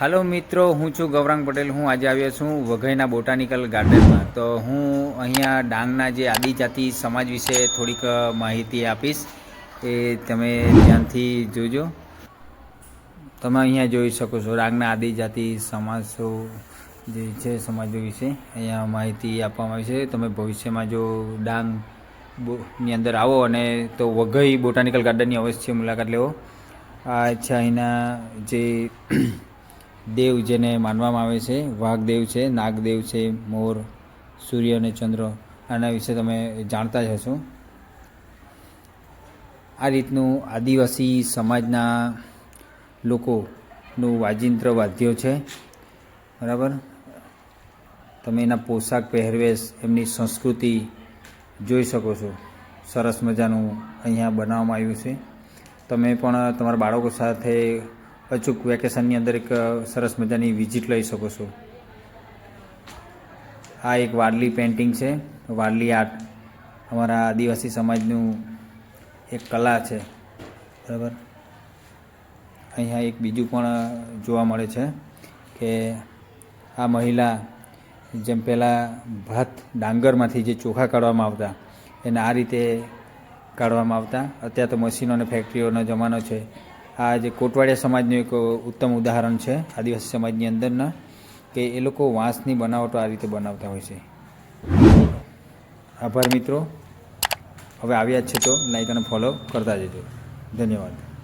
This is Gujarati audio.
હાલો મિત્રો, હું છું ગૌરાંગ પટેલ. હું આજે આવ્યો છું વઘઈના બોટાનિકલ ગાર્ડનમાં. તો હું અહીંયા ડાંગના જે આદિજાતિ સમાજ વિશે થોડીક માહિતી આપીશ. એ તમે ધ્યાનથી જોજો. તમે અહીંયા જોઈ શકો છો ડાંગના આદિજાતિ સમાજો જે છે સમાજો વિશે. અહીંયા માહિતી આપવામાં આવી છે. તમે ભવિષ્યમાં જો ડાંગની અંદર આવો અને તો વઘઈ બોટાનિકલ ગાર્ડનની અવશ્ય મુલાકાત લેવો. આ છે અહીંના જે દેવ જેને માનવામાં આવે છે, વાઘદેવ છે, નાગદેવ છે, મોર, સૂર્ય અને ચંદ્ર, આના વિશે તમે જાણતા જ હશો. આ રીતનું આદિવાસી સમાજના લોકોનું વાજિંત્ર વાદ્યો છે. બરાબર? તમે એના પોશાક પહેરવેશ, એમની સંસ્કૃતિ જોઈ શકો છો. સરસ મજાનું અહીંયા બનાવવામાં આવ્યું છે. તમે પણ તમારા બાળકો સાથે અચૂક વેકેશનની અંદર એક સરસ મજાની વિઝિટ લઈ શકો છો. આ એક વારલી પેઇન્ટિંગ છે. વારલી આર્ટ. અમારા આદિવાસી સમાજનું એક કલા છે. બરાબર? અહીંયા એક બીજું પણ જોવા મળે છે કે આ મહિલા જેમ પહેલાં ભાત ડાંગરમાંથી જે ચોખા કાઢવામાં આવતા, એને આ રીતે કાઢવામાં આવતા. અત્યારે તો મશીનો અને ફેક્ટરીઓનો જમાનો છે. આ જે કોટવાડિયા સમાજનું એક ઉત્તમ ઉદાહરણ છે, આદિવાસી સમાજની અંદરના, કે એ લોકો વાંસની બનાવટો આ રીતે બનાવતા હોય છે. આભાર મિત્રો. હવે આવ્યા જ છે તો લાઈક અને ફોલો કરતા જજો. ધન્યવાદ.